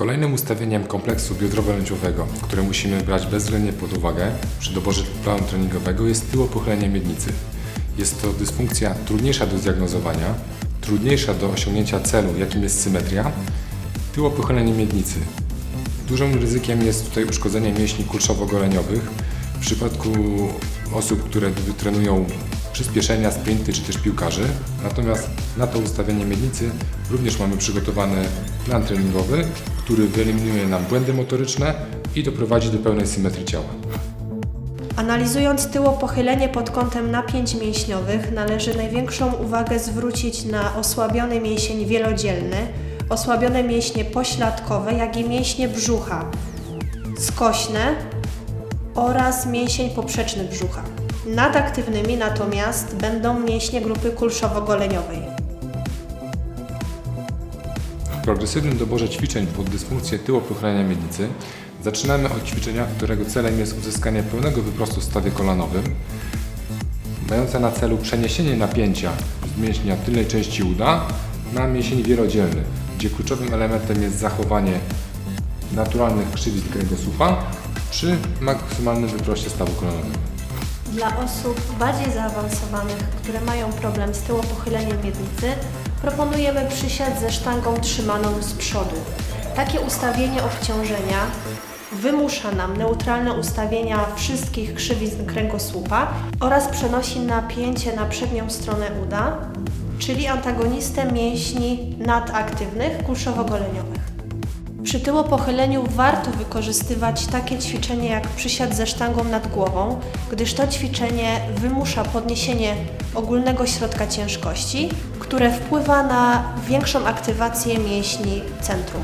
Kolejnym ustawieniem kompleksu biodrowo-lędźwiowego, które musimy brać bezwzględnie pod uwagę przy doborze planu treningowego jest tyłopochylenie miednicy. Jest to dysfunkcja trudniejsza do zdiagnozowania, trudniejsza do osiągnięcia celu, jakim jest symetria. Tyłopochylenie miednicy. Dużym ryzykiem jest tutaj uszkodzenie mięśni kulszowo-goleniowych. W przypadku osób, które trenują przyspieszenia, sprinty czy też piłkarzy. Natomiast na to ustawienie miednicy również mamy przygotowany plan treningowy, który wyeliminuje nam błędy motoryczne i doprowadzi do pełnej symetrii ciała. Analizując tyłopochylenie pod kątem napięć mięśniowych, należy największą uwagę zwrócić na osłabiony mięsień wielodzielny, osłabione mięśnie pośladkowe, jak i mięśnie brzucha, skośne oraz mięsień poprzeczny brzucha. Nadaktywnymi natomiast będą mięśnie grupy kulszowo-goleniowej. W progresywnym doborze ćwiczeń pod dysfunkcję tyłopochylenia miednicy zaczynamy od ćwiczenia, którego celem jest uzyskanie pełnego wyprostu w stawie kolanowym, mające na celu przeniesienie napięcia z mięśnia tylnej części uda na mięsień wielodzielny, gdzie kluczowym elementem jest zachowanie naturalnych krzywizn kręgosłupa przy maksymalnym wyproście stawu kolanowego. Dla osób bardziej zaawansowanych, które mają problem z tyłopochyleniem miednicy, proponujemy przysiad ze sztangą trzymaną z przodu. Takie ustawienie obciążenia wymusza nam neutralne ustawienia wszystkich krzywizn kręgosłupa oraz przenosi napięcie na przednią stronę uda, czyli antagonistę mięśni nadaktywnych kulszowo-goleniowych. Przy tyłopochyleniu warto wykorzystywać takie ćwiczenie jak przysiad ze sztangą nad głową, gdyż to ćwiczenie wymusza podniesienie ogólnego środka ciężkości, które wpływa na większą aktywację mięśni centrum.